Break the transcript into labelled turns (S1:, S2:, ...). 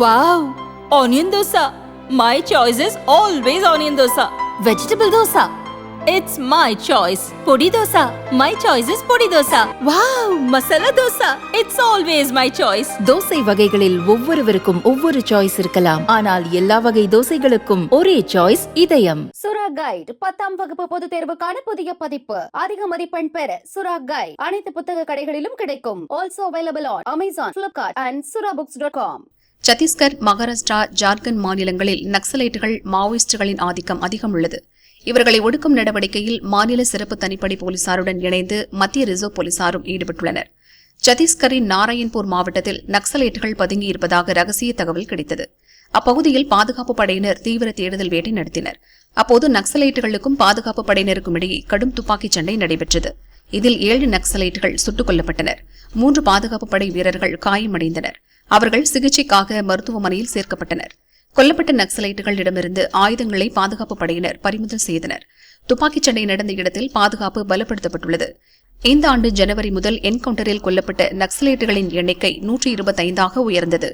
S1: Wow onion dosa. My choice is always onion dosa. Vegetable dosa. It's my choice podi dosa. My choice is podi dosa. Wow masala dosa. It's always my choice
S2: dosa வகைகளில் ஒவ்வொருவருக்கும் ஒவ்வொரு choice இருக்கலாம் ஆனால் எல்லா வகை தோசைகளுக்கும் ஒரே choice இதயம்
S3: சுரா கைட் பத்தாம் வகுப்பு பொது தேர்வுக்கான புதிய பதிப்பு அதிக மதிப்பெண் பெற சுரா கைட் அனைத்து புத்தக கடைகளிலும் கிடைக்கும் also available on Amazon Flipkart and Sura books dot com
S4: Chhattisgarh Maharashtra Jharkhand மாநிலங்களில் நக்சலைட்டுகள் மாவோயிஸ்டுகளின் ஆதிக்கம் அதிகம் உள்ளது. இவர்களை ஒடுக்கும் நடவடிக்கையில் மாநில சிறப்பு தனிப்படை போலீசாருடன் இணைந்து மத்திய ரிசர்வ் போலீசாரும் ஈடுபட்டுள்ளனர். சத்தீஸ்கரின் நாராயண்பூர் மாவட்டத்தில் நக்சலைட்டுகள் பதுங்கியிருப்பதாக ரகசிய தகவல் கிடைத்தது. அப்பகுதியில் பாதுகாப்பு படையினர் தீவிர தேடுதல் வேட்டை நடத்தினர். அப்போது நக்சலைட்டுகளுக்கும் பாதுகாப்பு படையினருக்கும் இடையே கடும் துப்பாக்கிச் சண்டை நடைபெற்றது. இதில் ஏழு நக்சலைட்டுகள் சுட்டுக் கொல்லப்பட்டனர். மூன்று பாதுகாப்பு படை வீரர்கள் காயமடைந்தனர். அவர்கள் சிகிச்சைக்காக மருத்துவமனையில் சேர்க்கப்பட்டனர். கொல்லப்பட்ட நக்சலைட்டுகளிடமிருந்து ஆயுதங்களை பாதுகாப்பு படையினர் பறிமுதல் செய்தனர். துப்பாக்கிச் சண்டை நடந்த இடத்தில் பாதுகாப்பு பலப்படுத்தப்பட்டுள்ளது. இந்த ஆண்டு ஜனவரி முதல் என்கவுண்டரில் கொல்லப்பட்ட நக்சலைட்டுகளின் எண்ணிக்கை நூற்றி இருபத்தைந்தாக உயர்ந்தது.